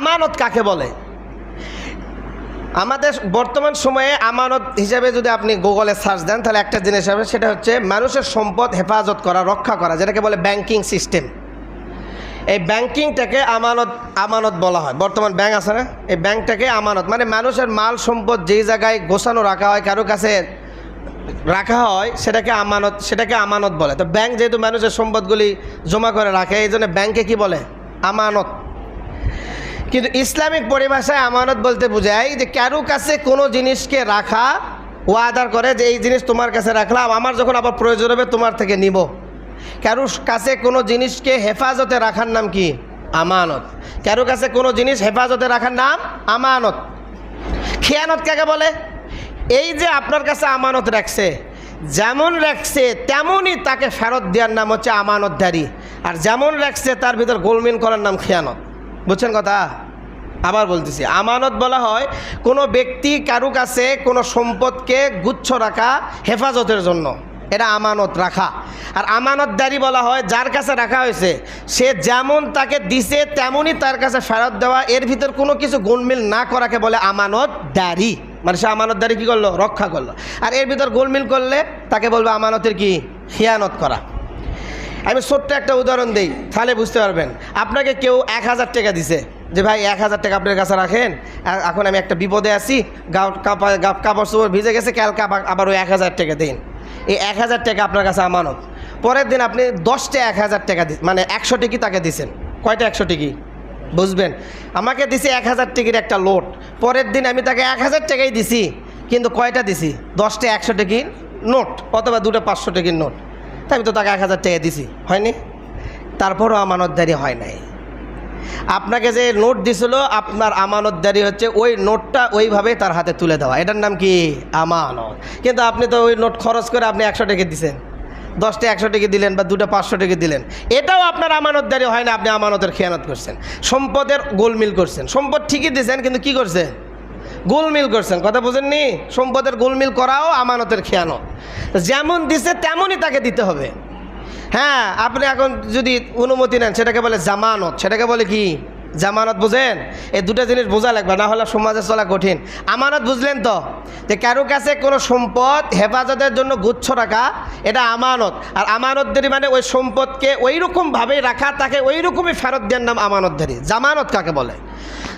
আমানত কাকে বলে? আমাদের বর্তমান সময়ে আমানত হিসাবে যদি আপনি গুগলে সার্চ দেন, তাহলে একটা জিনিস হবে, সেটা হচ্ছে মানুষের সম্পদ হেফাজত করা, রক্ষা করা, যেটাকে বলে ব্যাংকিং সিস্টেম এই ব্যাংকিংটাকে আমানত আমানত বলা হয়। বর্তমান ব্যাংক আছে না? এই ব্যাংকটাকে আমানত মানে মানুষের মাল সম্পদ যেই জায়গায় গোছানো রাখা হয়, কারও কাছে রাখা হয়, সেটাকে আমানত সেটাকে আমানত বলে। তো ব্যাংক যেহেতু মানুষের সম্পদগুলি জমা করে রাখে, এই জন্য ব্যাংকে কী বলে? আমানত। কিন্তু ইসলামিক পরিভাষায় আমানত বলতে বোঝায় যে কারও কাছে কোনো জিনিসকে রাখা ওয়াদার করে যে এই জিনিস তোমার কাছে রাখলাম, আমার যখন আবার প্রয়োজন হবে তোমার থেকে নিব। কারও কাছে কোনো জিনিসকে হেফাজতে রাখার নাম কি? আমানত। কারও কাছে কোনো জিনিস হেফাজতে রাখার নাম আমানত। খেয়ানত কাকে বলে? এই যে আপনার কাছে আমানত রাখছে, যেমন রাখছে তেমনই তাকে ফেরত দেওয়ার নাম হচ্ছে আমানতদারি। আর যেমন রাখছে তার ভিতর গোলমিন করার নাম খেয়ানত। বুঝছেন কথা? আবার বলতেছি, আমানত বলা হয় কোনো ব্যক্তি কারু কাছে কোনো সম্পদকে গুচ্ছ রাখা হেফাজতের জন্য। এটা আমানত রাখা। আর আমানতদারি বলা হয় যার কাছে রাখা হয়েছে, সে যেমন তাকে দিছে তেমনই তার কাছে ফেরত দেওয়া, এর ভিতর কোনো কিছু গোলমিল না করাকে বলে আমানতদারি। মানে সে আমানতদারি কী করল? রক্ষা করল। আর এর ভিতর গোলমিল করলে তাকে বলবে আমানতের কি? খিয়ানত করা। আমি ছোট্ট একটা উদাহরণ দিই, তাহলে বুঝতে পারবেন। আপনাকে কেউ এক হাজার টাকা দিছে, যে ভাই, এক হাজার টাকা আপনার কাছে রাখেন এখন আমি একটা বিপদে আছি কাপড় চোপড় ভিজে গেছে, কালকে আবার ওই এক হাজার টাকা দিন। এই এক হাজার টাকা আপনার কাছে আমানত। পরের দিন আপনি দশটা এক হাজার টাকা মানে একশো টিকি তাকে দিছেন। কয়টা একশো টিকি? বুঝবেন? আমাকে দিছে এক হাজার টিকির একটা লোট। পরের দিন আমি তাকে এক হাজার টাকাই দিছি, কিন্তু কয়টা দিছি? দশটা একশো টিকির নোট, অথবা দুটো পাঁচশো টিকির নোট। তাই আমি তো তাকে এক হাজার টাকা দিছি, হয়নি? তারপরও আমানতদারি হয় নাই। আপনাকে যে নোট দিছিল, আপনার আমানতদারি হচ্ছে, ওই নোটটা ওইভাবে তার হাতে তুলে দেওয়া। এটার নাম কি? আমানত। কিন্তু আপনি তো ওই নোট খরচ করে আপনি একশো টাকা দিছেন। দশটা একশো টাকা দিলেন বা দুটো পাঁচশো টাকা দিলেন। এটাও আপনার আমানতদারি হয় না, আপনি আমানতের খেয়ানত করছেন। সম্পদের গোলমিল করছেন। সম্পদ ঠিকই দিয়েছেন কিন্তু কি করছেন? গোলমিল করছেন। কথা বোঝেননি? সম্পদের গোলমিল করাও আমানতের খেয়ানো যেমন দিছে, তেমনই তাকে দিতে হবে। হ্যাঁ আপনি এখন যদি অনুমতি নেন, সেটাকে বলে জামানত। সেটাকে বলে কি? জামানত বুঝেন? এই দুটো জিনিস বোঝা লাগবে, না হলে সমাজে চলা কঠিন। আমানত বুঝলেন তো? যে কারও কাছে কোনো সম্পদ হেফাজতের জন্য গুচ্ছ রাখা, এটা আমানত। আর আমানতদারি মানে ওই সম্পদকে ওই রকমভাবেই রাখা, তাকে ওই রকমই ফেরত দেওয়ার নাম আমানতদারি। জামানত কাকে বলে?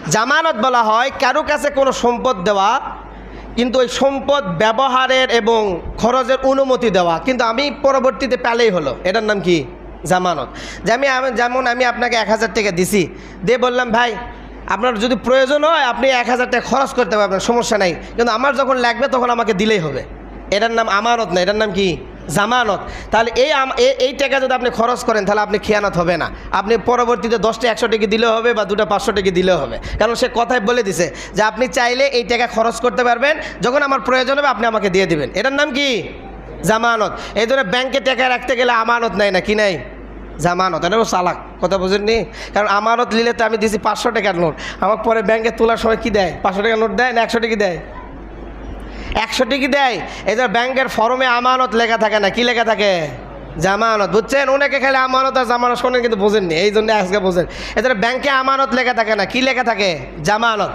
জামানত বলা হয় কারও কাছে কোনো সম্পদ দেওয়া, কিন্তু ওই সম্পদ ব্যবহারের এবং খরচের অনুমতি দেওয়া। কিন্তু আমি পরবর্তীতে পেলেই হলো। এটার নাম কি? জামানত। যে আমি যেমন আমি আপনাকে এক হাজার টাকা দিছি, দিয়ে বললাম, ভাই, আপনার যদি প্রয়োজন হয়, আপনি এক হাজার টাকা খরচ করতে পারবেন, সমস্যা নাই। কিন্তু আমার যখন লাগবে, তখন আমাকে দিলেই হবে। এটার নাম আমানত না, এটার নাম কি? জামানত। তাহলে এই এই টাকা যদি আপনি খরচ করেন, তাহলে আপনি খেয়ানত হবে না। আপনি পরবর্তীতে দশটা একশো টাকা দিলেও হবে বা দুটো পাঁচশো টাকা দিলেও হবে। কারণ সে কথায় বলে দিছে যে, আপনি চাইলে এই টাকা খরচ করতে পারবেন, যখন আমার প্রয়োজন হবে, আপনি আমাকে দিয়ে দিবেন। এটার নাম কি? জামানত। এই জন্য ব্যাংকে টাকা রাখতে গেলে আমানত নাই না, কি নাই? জামানত, এটাও চালাক, কথা বুঝেননি কারণ আমানত নিলে তো আমি দিছি পাঁচশো টাকার নোট। আমার পরে ব্যাংকে তোলার সময় কি দেয়? পাঁচশো টাকার নোট দেয় না একশো টাকা দেয়? একশো টিকি দেয়। যে ব্যাংকের ফর্মে আমানত লেখা থাকে না, কি লেখা থাকে? জামানত, বুঝছেন? অনেকে খেলে আমানত আর জামানত শোনেন কিন্তু বোঝেননি এই জন্য আজকে বোঝেন। এদের ব্যাংকে আমানত লেখা থাকে না, কি লেখা থাকে? জামানত।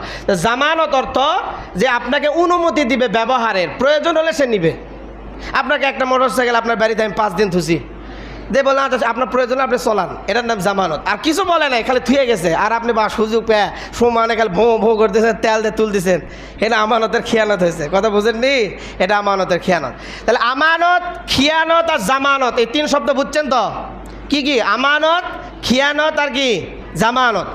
জামানত অর্থ যে আপনাকে অনুমতি দিবে ব্যবহারের, প্রয়োজন হলে সে নিবে। আপনাকে একটা মোটর সাইকেল আপনার বাড়িতে আমি পাঁচ দিন থুছি দিয়ে বললাম আচ্ছা আপনার প্রয়োজন আপনি চলান। এটার নাম জামানত। আর কিছু বলে নাই, খালি থুয়ে গেছে। আর আপনি বা সুযোগ পেয়ে সমানে খালি ভোঁ, ভো করতেছেন, তেল দিয়ে তুলতেছেন। এটা আমানতের খেয়ানত হয়েছে। কথা বুঝেননি? এটা আমানতের খেয়ানত। তাহলে আমানত, খিয়ানত আর জামানত, এই তিন শব্দ বুঝছেন তো? কি কি? আমানত, খিয়ানত আর কি? জামানত।